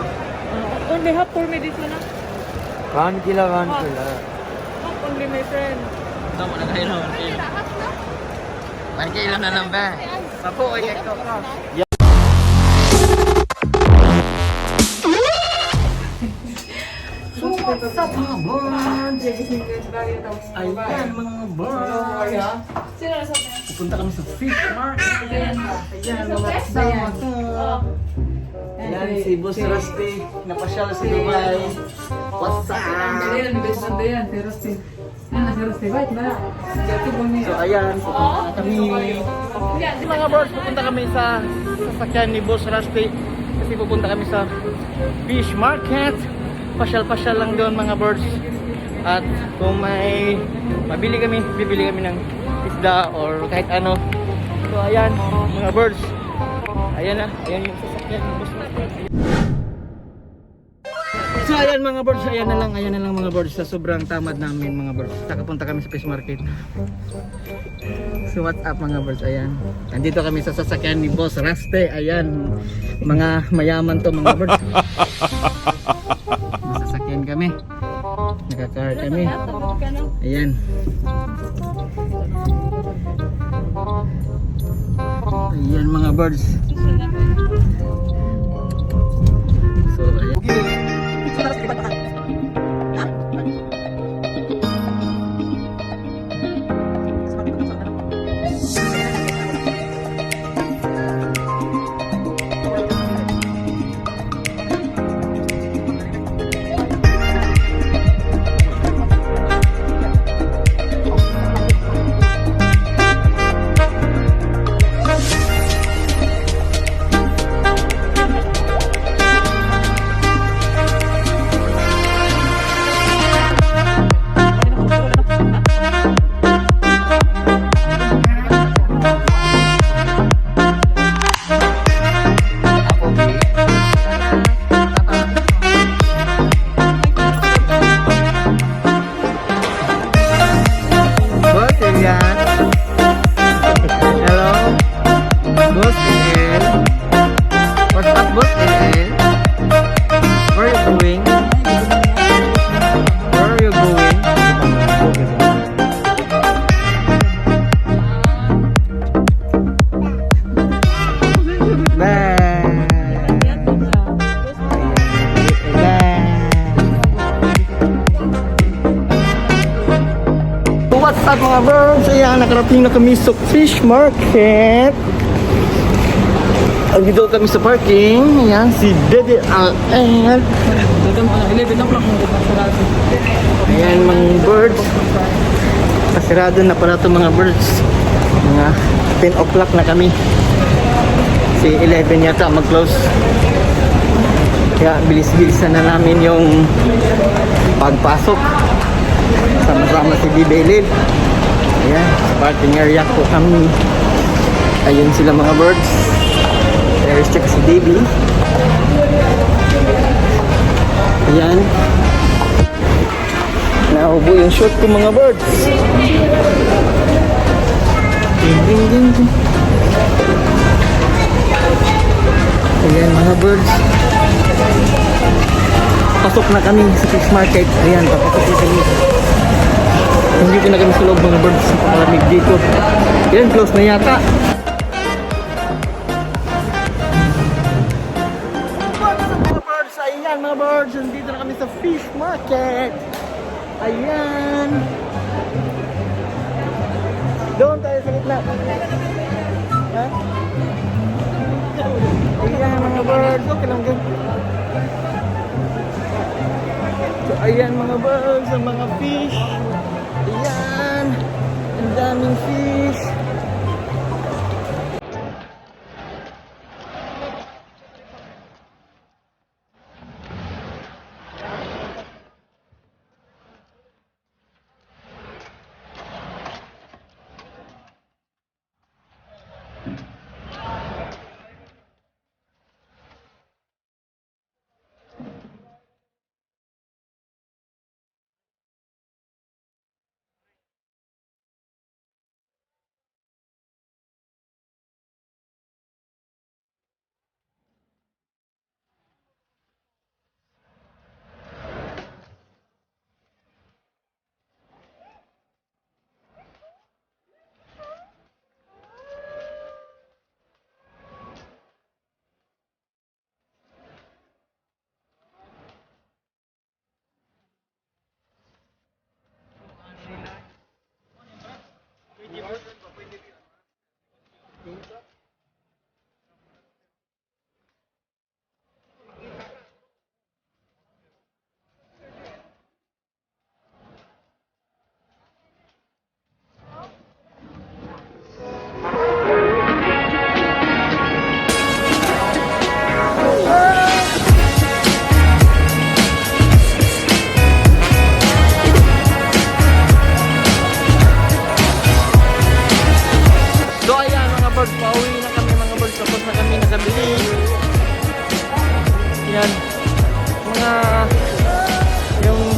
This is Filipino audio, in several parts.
Uh, only half for me this one. ah. Kan kila kan Ah. kila. Half only my friend. Ito mo na kayo naman. Man kailan na lang ba? Sapo ay. So what's up mga birds? Ayan mga birds. Sino na sabi? Pupunta kami sa fish market. Ayan mga kasama ko. Ayan si Boss Rusty. Napasyal sa Dubai. What's up? Ayan, best friend yan, si Rusty. Yan, si Rusty. Po niya. So ayan, pupunta kami. Mga birds, pupunta kami sa sasakyan ni Boss Rusty. Kasi pupunta kami sa fish market. Pasyal-pasyal lang doon mga birds. At kung may mabili kami, bibili kami ng isda or kahit ano. So ayan, mga birds. Ayan na, ayan yung sasakyan ni Boss Rusty. So ayan mga birds, ayan na lang, ayan na lang mga birds sa sobrang tamad namin mga birds. Nakapunta kami sa fish market. So what's up mga birds, ayan. Nandito kami sa sasakyan ni Boss Raste, ayan. Mga mayaman to mga birds. Nasasakyan kami. Nakakar kami. Ayan. Ayan mga birds. What's up mga birds? Ayan, nakarating na kami sa fish market. Dito kami sa parking. Ayan, si Dede Al-El. Dito mo, 11 o'clock mo sa sarado. Ayan, mga birds. Pasirado na pala itong mga birds. Mga 10 o'clock na kami. Si 11 yata mag-close. Kaya bilis-bilisan na namin yung pagpasok. Sama-sama si Di Belil. Ayan, sa parking area po kami. Ayun sila mga birds. There's check si Davey. Ayan. Naubo yung shot ko mga birds. Ding ding ding ding. Ayan mga birds. Pasok na kami sa fish market. Ayan, papasok na kami. Hindi ko na kami sa loob mga birds. Malamig dito. Ayan, close na yata. Ayan mga birds. Nandito na kami sa fish market. Ayan. Doon tayo sa gitna. Ayan mga birds. Okay lang. So ayan mga birds, ang mga fish. Ayan. Ang daming fish.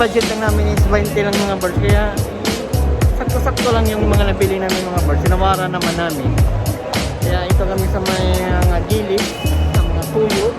Budget lang namin is 20 lang mga birds. Kaya sakto-sakto lang yung mga nabili namin mga birds. Sinawara naman namin. Kaya ito kami sa may mga gilid, sa mga puyo.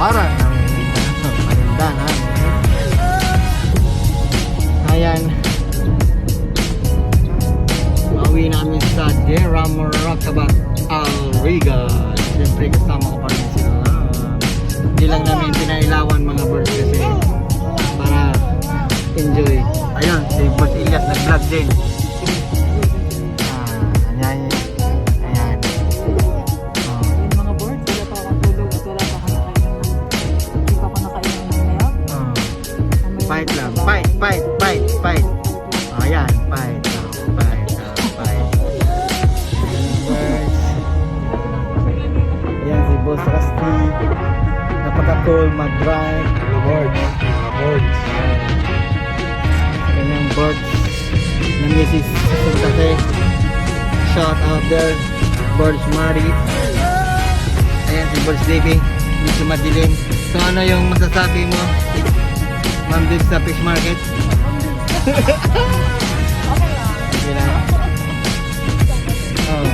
Na natawaran ng paninda na. Ayan. Pauwi na kami sa Dera Morakabat Alriga. Siyempre kasama ko pa rin sila. Hindi lang namin pinailawan mga birds kasi para enjoy. Ayun, si Boss Ilyas nag-vlog din. Mag-drive. Birds. Mga birds. Sa kanyang birds na Mrs. Santa Shout out there. Birds Mari. Ayan si Birds Davy. Medyo madilim. So ano yung masasabi mo? Ma'am Dib sa fish market? Okay lang. Oh.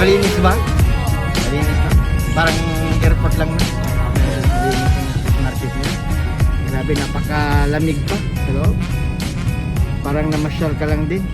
Malinis ba? Malinis ba? Parang airport lang na. Grabe, napakalamig pa loob. Parang namasyal ka lang din.